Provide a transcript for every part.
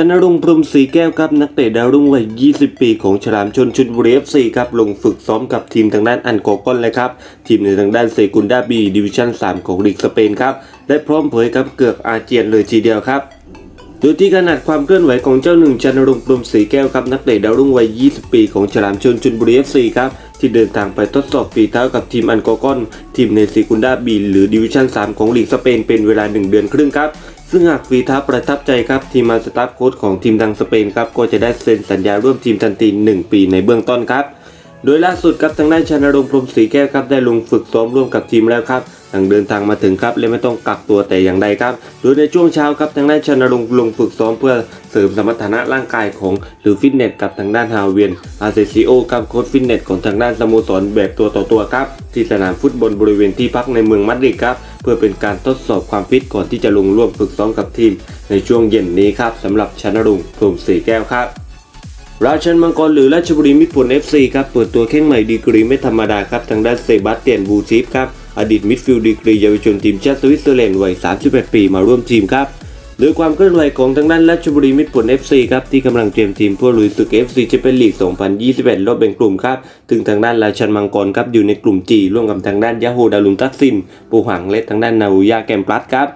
ชนรงพรมศรีแก้วครับนักเตะดาวรุ่งวัย 20 ปีของฉลามชนชุนบุรีเอฟซีครับลงฝึกซ้อมกับทีมทางด้านอันโกกอนเลยครับ ทีมในทางด้านเซกุนดาบีดิวิชั่น 3 ของลีกสเปนครับ และพร้อมเผยครับเกือกอาเจียนเลยทีเดียวครับโดยที่ขนาดความเคลื่อนไหวของเจ้าหนึ่งชันรงพรมศรีแก้วครับนักเตะดาวรุ่งวัย 20 ปีของฉลามชนชุนบุรีเอฟซีครับที่เดินทางไปทดสอบฝีเท้ากับทีมอันโกกอน ทีมในเซกุนดาบีหรือดิวิชั่น 3 ของลีกสเปนเป็นเวลา 1 เดือนครึ่งครับ ซึ่งหากฝีเท้าประทับใจครับทีมมาสตาฟโค้ชของทีมทางสเปนครับก็จะได้เซ็นสัญญาร่วมทีมทันที 1 ปีในเบื้องต้นครับ โดยล่าสุดครับทางด้านชนรงพรมศรีแก้วครับได้ลงฝึกซ้อมร่วมกับทีมแล้วครับ หลังเดินทางมาถึงครับและไม่ต้องกักตัวแต่อย่างใดครับ โดยในช่วงเช้าครับทางด้านชนรงค์ลงฝึกซ้อมเพื่อเสริมสมรรถนะร่างกายของหรือฟิตเนสกับทางด้านฮาวเวียนอาเซซิโอครับโค้ชฟิตเนสของทางด้านสโมสรแบบตัวต่อตัวครับ ที่สนามฟุตบอลบริเวณที่พักในเมืองมาดริดครับ เพื่อเป็นการทดสอบความฟิตก่อนที่จะลงร่วมฝึกซ้อมกับทีม ในช่วงเย็นนี้ครับสำหรับชนรงค์พรมศรีแก้วครับราชันมังกรหรือราชบุรีมิตรผล FC ครับเปิดตัวแข้งใหม่ดีกรีไม่ธรรมดาครับทางด้านเซบาสเตียนบูชิฟครับ อดีตมิดฟิลด์ดีกรีเยาวชนทีมชาติสวิตเซอร์แลนด์วัย 31 ปีมาร่วมทีมครับโดยความเคลื่อนไหวของทางด้านราชบุรีมิตรผล FC ครับที่กำลังเตรียมทีมเพื่อลุยศึก FC แชมเปี้ยนลีก 2021 รอบแบ่งกลุ่มครับถึงทางด้านราชันมังกรครับอยู่ในกลุ่ม G ร่วมกับทางด้านยาโฮดาลุมตักซิน ปูหังและทางด้านนาวูยาแกมปลัสครับ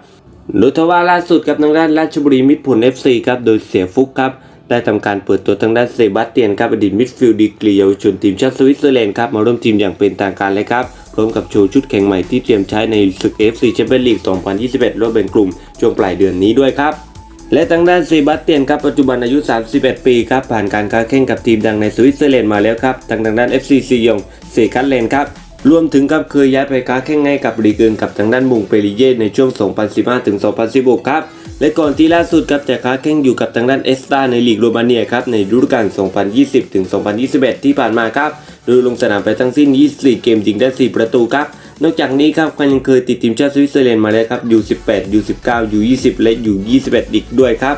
โดยทว่าล่าสุดกับทางด้านราชบุรีมิตรผล FC ครับโดยเสียฟุกครับได้ทำการเปิดตัวทางด้านเซบาสเตียนครับอดีตมิดฟิลด์ดีกรีเยาวชนทีมชาติสวิตเซอร์แลนด์ครับมาร่วมทีมอย่างเป็นทางการเลยครับ พร้อมกับโชว์ชุดแข่งใหม่ที่เตรียมใช้ในศึก FC แชมเปี้ยนลีก2021รอบแบ่งกลุ่มช่วงปลายเดือนนี้ด้วยครับ และทางด้านเซบาสเตียนครับปัจจุบันอายุ 31 ปีครับผ่านการค้าแข่งกับทีมดังในสวิตเซอร์แลนด์มาแล้วครับทางทางด้าน FC ซียงเซคัตแลนครับรวมถึงกับเคยย้ายไปค้าแข่งให้กับลีกอื่นกับทางด้านมุงเปริเย่ในช่วง 2015ถึง2016 ครับ และก่อนที่ล่าสุดครับจะค้าแข่งอยู่กับทางด้านเอสตาในลีกโรมาเนียครับในฤดูกาล 2020 ถึง 2021 ที่ผ่านมาครับโดยลงสนามไปทั้งสิ้น 24 เกมยิงได้ 4 ประตูครับ นอกจากนี้ครับก็ยังเคยติดทีมชาติสวิตเซอร์แลนด์มาแล้วครับ U18 U19 U20 และ U21 อีกด้วยครับ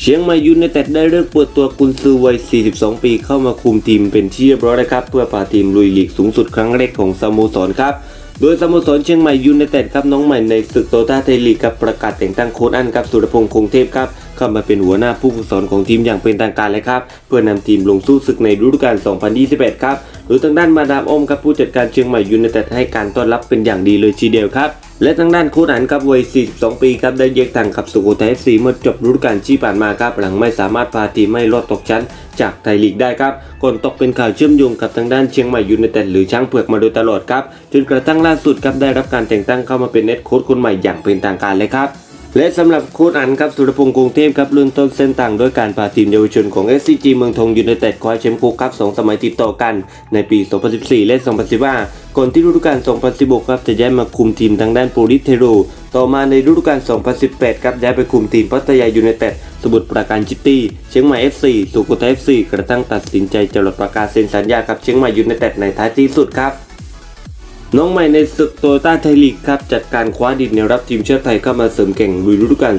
เชียงใหม่ยูไนเต็ดได้เลิกเปิดตัวกุนซือวัย 42 ปีเข้ามาคุมทีมเป็นที่เรียบร้อยแล้วครับ เพื่อพาทีมลุยลีกสูงสุดครั้งแรกของสโมสรครับ โดยสโมสรเชียงใหม่ยูไนเต็ดครับน้องใหม่ในศึกโตต้าไทยลีกกับประกาศแต่งตั้งโค้ชอันครับสุรพงษ์คงเทพครับเข้ามาเป็นหัวหน้าผู้ฝึกสอนของทีมอย่างเป็นทางการเลยครับ เพื่อนำทีมลงสู้ศึกในฤดูกาล 2021 ครับ หรือทางด้านมาดามอมครับผู้จัดการเชียงใหม่ยูไนเต็ดให้การต้อนรับเป็นอย่างดีเลยทีเดียวครับ และทางด้านโค้ชอันครับวัย 42 ปีครับได้แยกทางกับสุโขทัย FC เมื่อจบฤดูกาลที่ผ่านมาครับหลังไม่สามารถพาทีมไม่รอดตกชั้นจากไทยลีกได้ครับก่อนตกเป็นข่าวเชื่อมโยงกับทางด้านเชียงใหม่ยูไนเต็ดหรือช้างเผือกมาโดยตลอดครับจนกระทั่งล่าสุดครับได้รับการแต่งตั้งเข้ามาเป็นเน็ตโค้ชคนใหม่อย่างเป็นทางการเลยครับ และสำหรับโค้ชอันครับสุรพงษ์กรุงเทพครับเริ่มต้นเส้นทางด้วยการพาทีมเยาวชนของ SCG เมืองทองยูไนเต็ดคว้าแชมป์คุกครับสองสมัยติดต่อกันในปี 2014 และ 2015 ก่อนที่ฤดูกาล 2016 ครับจะย้ายมาคุมทีมทางด้านโปลิสเทโร ต่อมาในฤดูกาล 2018 ครับย้ายไปคุมทีมพัทยายูไนเต็ดสมุทรปราการจิตตี้ เชียงใหม่ FC สุโขทัย FC กระทั่งตัดสินใจจะลดประกาศเซ็นสัญญากับเชียงใหม่ยูไนเต็ดในท้ายที่สุดครับ น้องใหม่ในศึกโตต้าไทยลีกครับจัดการคว้าดินในรับทีมชาติไทยเข้ามาเสริมแข่งลุยฤดูกาล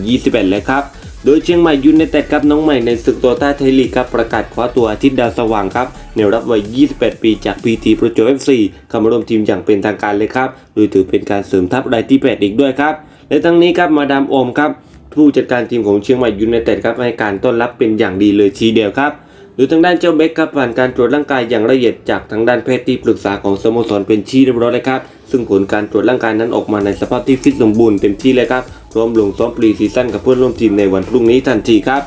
2021แล้วครับ โดยเชียงใหม่ยูไนเต็ดครับน้องใหม่ในศึกโตต้าไทยลีกครับประกาศคว้าตัวอาทิตย์ดาวสว่างครับในรับวัย 28 ปีจากพีทีประจวบเอฟซีเข้ามาร่วมทีมอย่างเป็นทางการเลยครับ โดยถือเป็นการเสริมทัพรายที่ 8 อีกด้วยครับ และทั้งนี้ครับมาดามโอมครับผู้จัดการทีมของเชียงใหม่ยูไนเต็ดครับให้การต้อนรับเป็นอย่างดีเลยทีเดียวครับ รือทางด้านเจ้าเบคครับผ่านการตรวจร่างกายอย่างละเอียดจากทางด้านแพทย์ที่ปรึกษาของสโมสรเป็นที่เรียบร้อยแล้วครับ ซึ่งผลการตรวจร่างกายนั้นออกมาในสภาพที่ฟิตสมบูรณ์เต็มที่เลยครับพร้อมลงซ้อมปรีซีซั่นกับเพื่อนร่วมทีมในวันพรุ่งนี้ทันทีครับ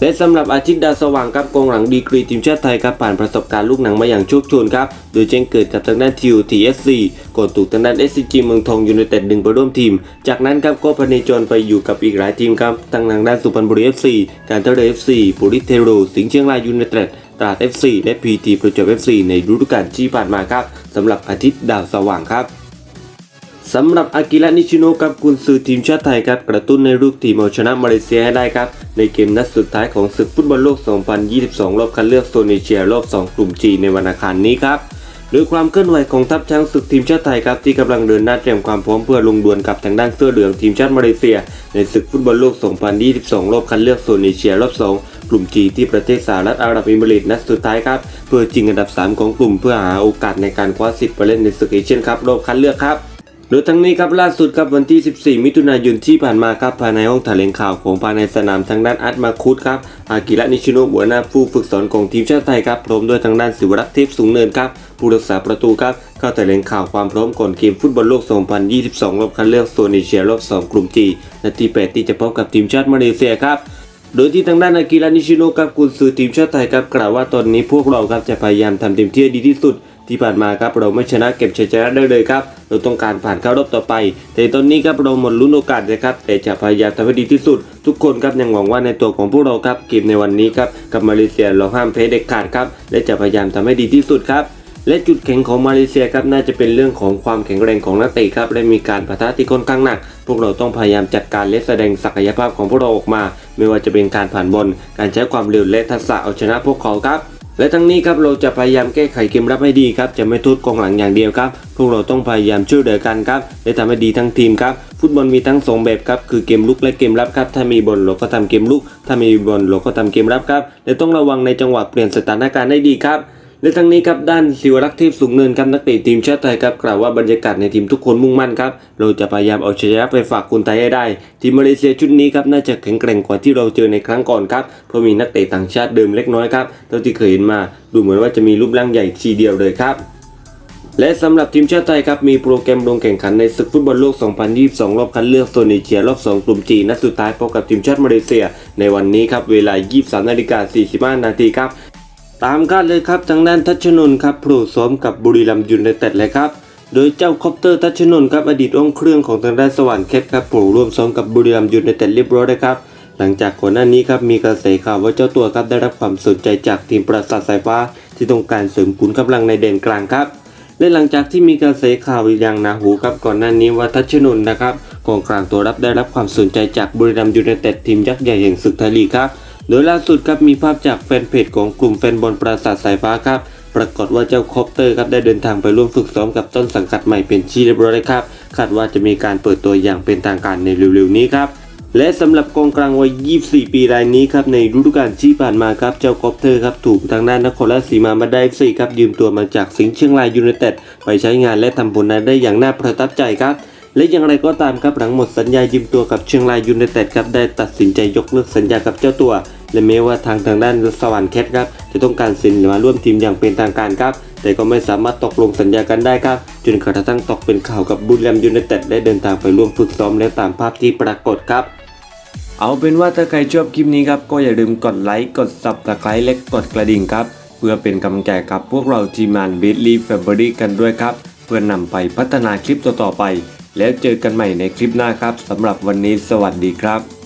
และสำหรับอาทิตย์ดาวสว่างครับกองหลังดีกรีทีมชาติไทยครับผ่านประสบการณ์ลูกหนังมาอย่างโชคชนครับ โดยแจ้งเกิดกับทางด้านทิวทีเอสซีก่อนถูกทางด้านเอสซีจีเมืองทองยูไนเต็ดดึงไปร่วมทีม จากนั้นครับก็พเนจรไปอยู่กับอีกหลายทีมครับทั้งทางด้านสุพรรณบุรีเอฟซีการท่าเรเอฟซีปุริเทโร สิงห์เชียงรายยูไนเต็ดตราดเอฟซีและพีทีประจวบเอฟซีในฤดูกาลที่ผ่านมาครับสำหรับอาทิตย์ดาวสว่างครับ สำหรับอากิระนิชิโนะครับกุนซือทีมชาติไทยครับกระตุ้นในรูปทีมเอาชนะมาเลเซียให้ได้ครับ ในเกมนัดสุดท้ายของศึกฟุตบอลโลก 2022 รอบคัดเลือกโซนเอเชียรอบ 2 กลุ่ม G ในวันอังคารนี้ครับโดยความเคลื่อนไหวของทัพช้างศึกทีมชาติไทยครับที่กำลังเดินหน้าเตรียมความพร้อมเพื่อลงดวลกับทางด้านเสื้อเหลืองทีมชาติมาเลเซีย ในศึกฟุตบอลโลก 2022 รอบคัดเลือกโซนเอเชียรอบ 2กลุ่ม G ที่ประเทศสหรัฐอาหรับเอมิเรตส์นัดสุดท้ายครับ เพื่อชิงอันดับ 3 ของกลุ่มเพื่อหาโอกาสในการคว้าสิทธิ์ไปเล่นในศึกเอเชียนคัพรอบคัดเลือกครับ โดยทั้งนี้ครับล่าสุดครับวันที่ 14 มิถุนายนที่ผ่านมาครับภายในห้องแถลงข่าวของภายในสนามทางด้านอัตมาคุดครับอากิระนิชิโนะหัวหน้าผู้ฝึกสอนของทีมชาติไทยครับพร้อมด้วยทางด้านศิวรักษ์เทพสูงเนินครับผู้รักษาประตูครับเข้าแถลงข่าวความพร้อมก่อนเกมฟุตบอลโลก 2022 รอบคัดเลือกโซนเอเชียรอบ 2 กลุ่ม G นาที 8 ที่จะพบกับทีมชาติมาเลเซียครับโดยที่ทางด้านอากิระนิชิโนะครับกุนซือทีมชาติไทยครับกล่าวว่าตอนนี้พวกเราครับจะพยายามทำเต็มที่ดีที่สุด ที่ผ่านมาครับเราไม่ชนะเก็บชัยชนะได้เลยครับเราต้องการผ่านเข้ารอบต่อไป แต่ตอนนี้ครับเราหมดลุ้นโอกาสนะครับแต่จะพยายามทำให้ดีที่สุด ทุกคนครับยังหวังว่าในตัวของพวกเราครับเกมในวันนี้ครับกับมาเลเซียเราห้ามแพ้เด็ดขาดครับและจะพยายามทำให้ดีที่สุดครับและจุดแข็งของมาเลเซียครับน่าจะเป็นเรื่องของความแข็งแรงของนักเตะครับและมีการปะทะที่ค่อนข้างหนัก พวกเราต้องพยายามจัดการและแสดงศักยภาพของพวกเราออกมา ไม่ว่าจะเป็นการผ่านบอลการใช้ความเร็วและทักษะเอาชนะพวกเขาครับ และทั้งนี้ครับเราจะพยายามแก้ไขเกมรับให้ดีครับจะไม่โทษกองหลังอย่างเดียวครับพวกเราต้องพยายามช่วยเหลือกันครับและทำให้ดีทั้งทีมครับฟุตบอลมีทั้งสองแบบครับคือเกมลุกและเกมรับครับถ้ามีบอลเราก็ทำเกมลุก ถ้ามีบอลเราก็ทำเกมรับครับและต้องระวังในจังหวะเปลี่ยนสถานการณ์ได้ดีครับ และทั้งนี้ครับด้านศิวรักษ์เทพสูงเนินครับนักเตะทีมชาติไทยครับกล่าวว่าบรรยากาศในทีมทุกคนมุ่งมั่นครับเราจะพยายามเอาชนะไปฝากคนไทยให้ได้ ทีมมาเลเซียชุดนี้ครับน่าจะแข็งแกร่งกว่าที่เราเจอในครั้งก่อนครับเพราะมีนักเตะต่างชาติเดิมเล็กน้อยครับเท่าที่เคยเห็นมาดูเหมือนว่าจะมีรูปร่างใหญ่ทีเดียวเลยครับและสำหรับทีมชาติไทยครับมีโปรแกรมลงแข่งขันในศึกฟุตบอลโลก 2022 รอบคัดเลือกโซนเอเชียรอบ 2 กลุ่มจีนัดสุดท้ายพบกับทีมชาติมาเลเซีย ในวันนี้ครับเวลา 23นาฬิกา45 นาทีครับ ตามคาดเลยครับทางด้านทัชนนครับโผล่ซ้อมกับบุรีรัมย์ยูไนเต็ดเลยครับโดยเจ้าคอปเตอร์ทัชนนครับอดีตองค์เครื่องของทางด้านสวรรค์แคทครับโผล่ร่วมซ้อมกับบุรีรัมย์ยูไนเต็ดเรียบร้อยแล้วครับหลังจากก่อนหน้านี้ครับมีกระแสข่าวว่าเจ้าตัวครับได้รับความสนใจจากทีมปราสาทสายฟ้า ที่ต้องการเสริมขุนกำลังในแดนกลางครับและหลังจากที่มีกระแสข่าวอย่างหนาหูครับก่อนหน้านี้ว่าทัชนนนะครับกองกลางตัวรับได้รับความสนใจจากบุรีรัมย์ยูไนเต็ดทีมยักษ์ใหญ่แห่งศึกไทยลีกครับ โดยล่าสุดครับมีภาพจากแฟนเพจของกลุ่มแฟนบอลปราสาทสายฟ้าครับปรากฏว่าเจ้าคอปเตอร์ครับได้เดินทางไปร่วมฝึกซ้อมกับต้นสังกัดใหม่เป็นที่เรียบร้อยครับคาดว่าจะมีการเปิดตัวอย่างเป็นทางการในเร็วๆนี้ครับและสำหรับกองกลางวัย 24 ปีรายนี้ครับในฤดูกาลที่ผ่านมาครับเจ้าคอปเตอร์ครับถูกทางด้านนครราชสีมามาได้สี่ครับยืมตัวมาจากสิงห์เชียงรายยูไนเต็ดไปใช้งานและทำผลงานได้อย่างน่าประทับใจครับและอย่างไรก็ตามครับหลังหมดสัญญายืมตัวกับเชียงรายยูไนเต็ดครับได้ตัดสินใจยกเลิกสัญญากับเจ้าตัว และแม้ว่าทางทางด้านสวรรค์แคทครับจะต้องการเซ็นมาร่วมทีมอย่างเป็นทางการครับ แต่ก็ไม่สามารถตกลงสัญญากันได้ครับ จนกระทั่งตกเป็นข่าวกับบุรีรัมยูไนเต็ดได้เดินทางไปร่วมฝึกซ้อมและตามภาพที่ปรากฏครับ เอาเป็นว่าถ้าใครชอบคลิปนี้ครับก็อย่าลืมกดไลค์กด subscribe และกดกระดิ่งครับ เพื่อเป็นกำลังใจกับพวกเราทีมงาน b e a t l y Family กันด้วยครับ เพื่อนำไปพัฒนาคลิปต่อๆไป แล้วเจอกันใหม่ในคลิปหน้าครับสำหรับวันนี้สวัสดีครับ